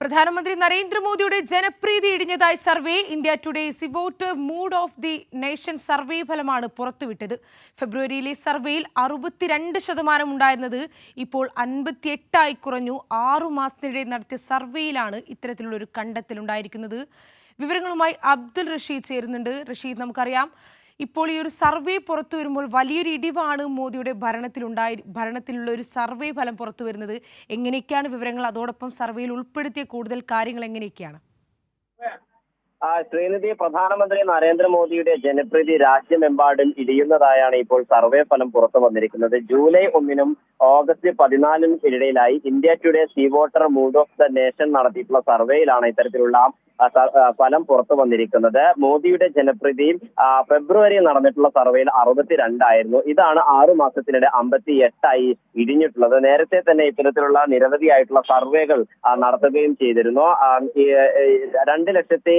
പ്രധാനമന്ത്രി നരേന്ദ്രമോദിയുടെ ജനപ്രീതി ഇടിഞ്ഞതായി survey India Today സിവോട്ട് mood of the nation survey ഫലമാണ് പുറത്തുവിട്ടത്. ഫെബ്രുവരിയിലെ സർവേയിൽ അറുപത്തിരണ്ട് ശതമാനം ഉണ്ടായിരുന്നത് ഇപ്പോൾ അൻപത്തിയെട്ടായി കുറഞ്ഞു. ആറു മാസത്തിനിടെ നടത്തിയ സർവേയിലാണ് ഇത്തരത്തിലുള്ള ഒരു കണ്ടെത്തലുണ്ടായിരിക്കുന്നത്. വിവരങ്ങളുമായി അബ്ദുൾ റഷീദ് ചേരുന്നുണ്ട്. റഷീദ് നമുക്കറിയാം ഇപ്പോൾ ഈ ഒരു സർവേ പുറത്തു വരുമ്പോൾ വലിയൊരു ഇടിവാണ് മോദിയുടെ ഭരണത്തിലുണ്ടായി ഭരണത്തിലുള്ള ഒരു സർവേ ഫലം പുറത്തു വരുന്നത്. എങ്ങനെയൊക്കെയാണ് വിവരങ്ങൾ? അതോടൊപ്പം സർവേയിൽ ഉൾപ്പെടുത്തിയ കൂടുതൽ കാര്യങ്ങൾ എങ്ങനെയൊക്കെയാണ്? ശ്രീനിധി പ്രധാനമന്ത്രി നരേന്ദ്രമോദിയുടെ ജനപ്രീതി രാജ്യമെമ്പാടും ഇടിയുന്നതായാണ് ഇപ്പോൾ സർവേ ഫലം പുറത്തു വന്നിരിക്കുന്നത്. ജൂലൈ ഒന്നിനും ഓഗസ്റ്റ് പതിനാലിനും ഇടയിലായി India Today CVoter mood of the nation നടത്തിയിട്ടുള്ള സർവേയിലാണ് ഇത്തരത്തിലുള്ള ഫലം പുറത്തു വന്നിരിക്കുന്നത്. മോദിയുടെ ജനപ്രീതി ഫെബ്രുവരി നടന്നിട്ടുള്ള സർവേയിൽ അറുപത്തിരണ്ടായിരുന്നു ഇതാണ് ആറു മാസത്തിനിടെ അമ്പത്തി എട്ടായി ഇടിഞ്ഞിട്ടുള്ളത്. നേരത്തെ തന്നെ ഇത്തരത്തിലുള്ള നിരവധിയായിട്ടുള്ള സർവേകൾ നടത്തുകയും ചെയ്തിരുന്നു. രണ്ട് ലക്ഷത്തി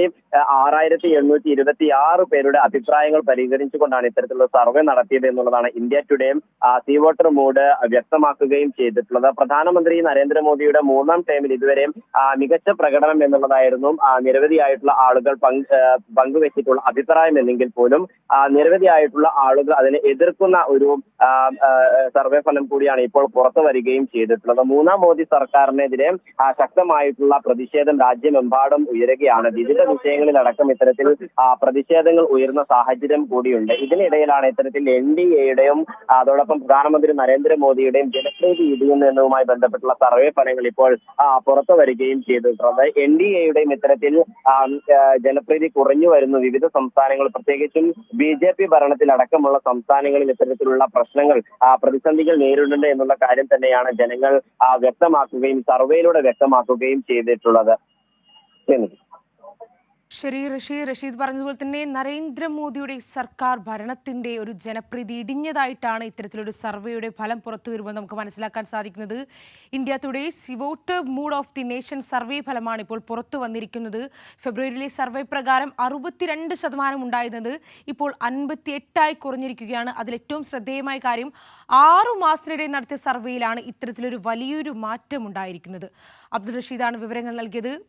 ആറായിരത്തി എണ്ണൂറ്റി ഇരുപത്തി ആറ് പേരുടെ അഭിപ്രായങ്ങൾ പരിഗണിച്ചുകൊണ്ടാണ് ഇത്തരത്തിലുള്ള സർവേ നടത്തിയത് എന്നുള്ളതാണ് ഇന്ത്യ ടുഡേയും സീ വോട്ടർ മൂഡ് വ്യക്തമാക്കുകയും ചെയ്തിട്ടുള്ളത്. പ്രധാനമന്ത്രി നരേന്ദ്രമോദിയുടെ മൂന്നാം ടൈമിൽ ഇതുവരെയും മികച്ച പ്രകടനം എന്നുള്ളതായിരുന്നു നിരവധിയായിട്ടുള്ള ആളുകൾ പങ്കുവെച്ചിട്ടുള്ള അഭിപ്രായം എന്നെങ്കിൽ പോലും നിരവധിയായിട്ടുള്ള ആളുകൾ അതിനെ എതിർക്കുന്ന ഒരു സർവേ ഫലം കൂടിയാണ് ഇപ്പോൾ പുറത്തു വരികയും ചെയ്തിട്ടുള്ളത്. മൂന്നാം മോദി സർക്കാരിനെതിരെ ശക്തമായിട്ടുള്ള പ്രതിഷേധം രാജ്യമെമ്പാടും ഉയരുകയാണ്. വിവിധ വിഷയങ്ങളിലടക്കം ഇത്തരത്തിൽ ആ, പ്രതിഷേധങ്ങൾ ഉയരുന്ന സാഹചര്യം കൂടിയുണ്ട്. ഇതിനിടയിലാണ് ഇത്തരത്തിൽ എൻ ഡി എയുടെയും അതോടൊപ്പം പ്രധാനമന്ത്രി നരേന്ദ്രമോദിയുടെയും ജനപ്രീതി ഇടിയുന്നതുമായി ബന്ധപ്പെട്ടുള്ള സർവേ ഫലങ്ങൾ ഇപ്പോൾ പുറത്തു വരികയും ചെയ്തിട്ടുള്ളത്. എൻ ഡി എയുടെയും ഇത്തരത്തിൽ ജനപ്രീതി കുറഞ്ഞു വരുന്നു. വിവിധ സംസ്ഥാനങ്ങൾ പ്രത്യേകിച്ചും ബി ജെ പി ഭരണത്തിലടക്കമുള്ള സംസ്ഥാനങ്ങളിൽ ഇത്തരത്തിലുള്ള പ്രശ്നങ്ങൾ പ്രതിസന്ധികൾ നേരിടുന്നുണ്ട് എന്നുള്ള കാര്യം തന്നെയാണ് ജനങ്ങൾ വ്യക്തമാക്കുകയും സർവേയിലൂടെ വ്യക്തമാക്കുകയും ചെയ്തിട്ടുള്ളത്. ശരി. റഷീ റഷീദ് പറഞ്ഞതുപോലെ തന്നെ നരേന്ദ്രമോദിയുടെ സർക്കാർ ഭരണത്തിന്റെ ഒരു ജനപ്രീതി ഇടിഞ്ഞതായിട്ടാണ് ഇത്തരത്തിലൊരു സർവേയുടെ ഫലം പുറത്തു വരുമ്പോൾ നമുക്ക് മനസ്സിലാക്കാൻ സാധിക്കുന്നത്. India Today സിവോട്ട് mood of the nation survey ഫലമാണ് ഇപ്പോൾ പുറത്തു വന്നിരിക്കുന്നത്. ഫെബ്രുവരിയിലെ സർവേ പ്രകാരം അറുപത്തിരണ്ട് ശതമാനം ഉണ്ടായിരുന്നത് ഇപ്പോൾ അൻപത്തി എട്ടായി കുറഞ്ഞിരിക്കുകയാണ് അതിലേറ്റവും ശ്രദ്ധേയമായ കാര്യം ആറു മാസത്തിനിടെ നടത്തിയ സർവേയിലാണ് ഇത്തരത്തിലൊരു വലിയൊരു മാറ്റം ഉണ്ടായിരിക്കുന്നത്. അബ്ദുൾ റഷീദാണ് വിവരങ്ങൾ നൽകിയത്.